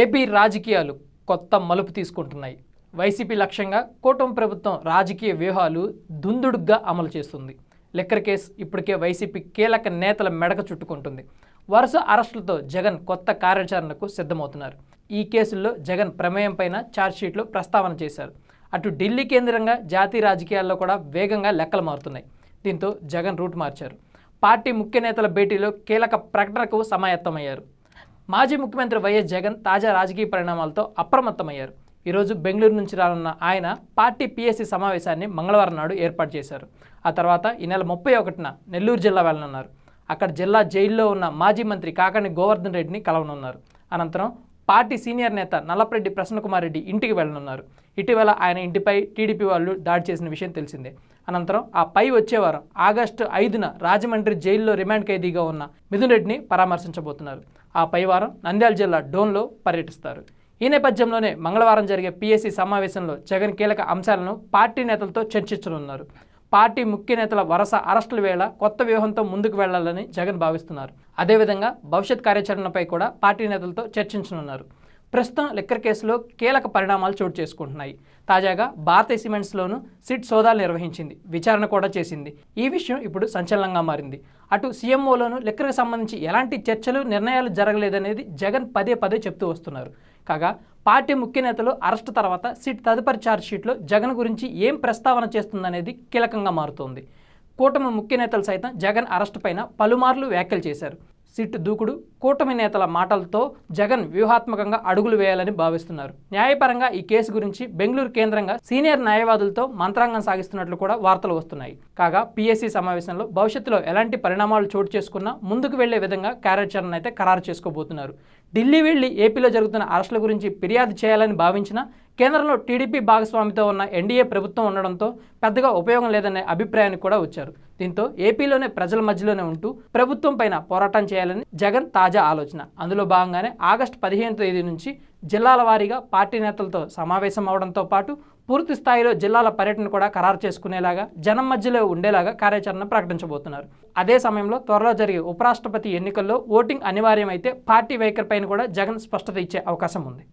AP రాజకీయాలు కొత్త మలుపు తీసుకుంటున్నాయి. వైసీపీ లక్ష్యంగా కూటమి ప్రభుత్వం రాజకీయ వ్యూహాలు దుందుడుగ్గా అమలు చేస్తుంది. లిక్కర్ కేసు ఇప్పటికే వైసీపీ కీలక నేతల మెడక చుట్టుకుంటుంది. వరుస అరెస్టులతో జగన్ కొత్త కార్యాచరణకు సిద్ధమవుతున్నారు. ఈ కేసుల్లో జగన్ ప్రమేయం పైన ఛార్జ్షీట్లో ప్రస్తావన చేశారు. అటు ఢిల్లీ కేంద్రంగా జాతీయ రాజకీయాల్లో కూడా వేగంగా లెక్కలు మారుతున్నాయి. దీంతో జగన్ రూట్ మార్చారు. పార్టీ ముఖ్య నేతల భేటీలో కీలక ప్రకటనకు సమాయత్తమయ్యారు. మాజీ ముఖ్యమంత్రి వైఎస్ జగన్ తాజా రాజకీయ పరిణామాలతో అప్రమత్తమయ్యారు. ఈరోజు బెంగళూరు నుంచి రానున్న ఆయన పార్టీ పీఎస్సీ సమావేశాన్ని మంగళవారం నాడు ఏర్పాటు చేశారు. ఆ తర్వాత ఈ నెల ముప్పై ఒకటిన నెల్లూరు జిల్లా వెళ్ళనున్నారు. అక్కడ జిల్లా జైల్లో ఉన్న మాజీ మంత్రి కాకాని గోవర్ధన్ రెడ్డిని కలవనున్నారు. అనంతరం పార్టీ సీనియర్ నేత నల్లపరెడ్డి ప్రసన్నకుమార్ రెడ్డి ఇంటికి వెళ్ళనున్నారు. ఇటీవల ఆయన ఇంటిపై టీడీపీ వాళ్ళు దాడి చేసిన విషయం తెలిసిందే. అనంతరం ఆ పై వచ్చేవారం ఆగస్టు ఐదున రాజమండ్రి జైల్లో రిమాండ్ ఖైదీగా ఉన్న మిథున్ రెడ్డిని పరామర్శించబోతున్నారు. ఆ పై వారం నంద్యాల జిల్లా డోన్లో పర్యటిస్తారు. ఈ నేపథ్యంలోనే మంగళవారం జరిగే పీఎస్సీ సమావేశంలో జగన్ కీలక అంశాలను పార్టీ నేతలతో చర్చించనున్నారు. పార్టీ ముఖ్య నేతల వరుస అరెస్టుల వేళ కొత్త వ్యూహంతో ముందుకు వెళ్ళాలని జగన్ భావిస్తున్నారు. అదేవిధంగా భవిష్యత్ కార్యాచరణపై కూడా పార్టీ నేతలతో చర్చించనున్నారు. ప్రస్తుతం లిక్కర్ కేసులో కీలక పరిణామాలు చోటు చేసుకుంటున్నాయి. తాజాగా భారతీయ సిమెంట్స్లోనూ సిట్ సోదాలు నిర్వహించింది. విచారణ కూడా చేసింది. ఈ విషయం ఇప్పుడు సంచలనంగా మారింది. అటు సీఎంఓలోనూ లిక్కర్కి సంబంధించి ఎలాంటి చర్చలు నిర్ణయాలు జరగలేదనేది జగన్ పదే పదే చెప్తూ వస్తున్నారు. కాగా పార్టీ ముఖ్య నేతలు అరెస్ట్ తర్వాత సిట్ తదుపరి ఛార్జ్షీట్లో జగన్ గురించి ఏం ప్రస్తావన చేస్తుందనేది కీలకంగా మారుతోంది. కూటమి ముఖ్య నేతలు సైతం జగన్ అరెస్ట్ పైన పలుమార్లు వ్యాఖ్యలు చేశారు. సిట్ దూకుడు కూటమి నేతల మాటలతో జగన్ వ్యూహాత్మకంగా అడుగులు వేయాలని భావిస్తున్నారు. న్యాయపరంగా ఈ కేసు గురించి బెంగళూరు కేంద్రంగా సీనియర్ న్యాయవాదులతో మంత్రాంగం సాగిస్తున్నట్లు కూడా వార్తలు వస్తున్నాయి. కాగా పీఎస్సీ సమావేశంలో భవిష్యత్తులో ఎలాంటి పరిణామాలు చోటు చేసుకున్నా ముందుకు వెళ్ళే విధంగా కార్యాచరణ అయితే ఖరారు చేసుకోబోతున్నారు. ఢిల్లీ వెళ్ళి ఏపీలో జరుగుతున్న అరెస్టుల గురించి ఫిర్యాదు చేయాలని భావించినా కేంద్రంలో టీడీపీ భాగస్వామితో ఉన్న ఎన్డీఏ ప్రభుత్వం ఉండడంతో పెద్దగా ఉపయోగం లేదనే అభిప్రాయానికి కూడా వచ్చారు. దీంతో ఏపీలోనే ప్రజల మధ్యలోనే ఉంటూ ప్రభుత్వం పైన పోరాటం చేయాలని జగన్ తాజా ఆలోచన. అందులో భాగంగానే ఆగస్టు పదిహేను తేదీ నుంచి జిల్లాల వారీగా పార్టీ నేతలతో సమావేశం అవడంతో పాటు పూర్తి స్థాయిలో జిల్లాల పర్యటన కూడా ఖరారు చేసుకునేలాగా జనం మధ్యలో ఉండేలాగా కార్యాచరణ ప్రకటించబోతున్నారు. అదే సమయంలో త్వరలో జరిగే ఉపరాష్ట్రపతి ఎన్నికల్లో ఓటింగ్ అనివార్యమైతే పార్టీ వైఖరిపైన కూడా జగన్ స్పష్టత ఇచ్చే అవకాశం ఉంది.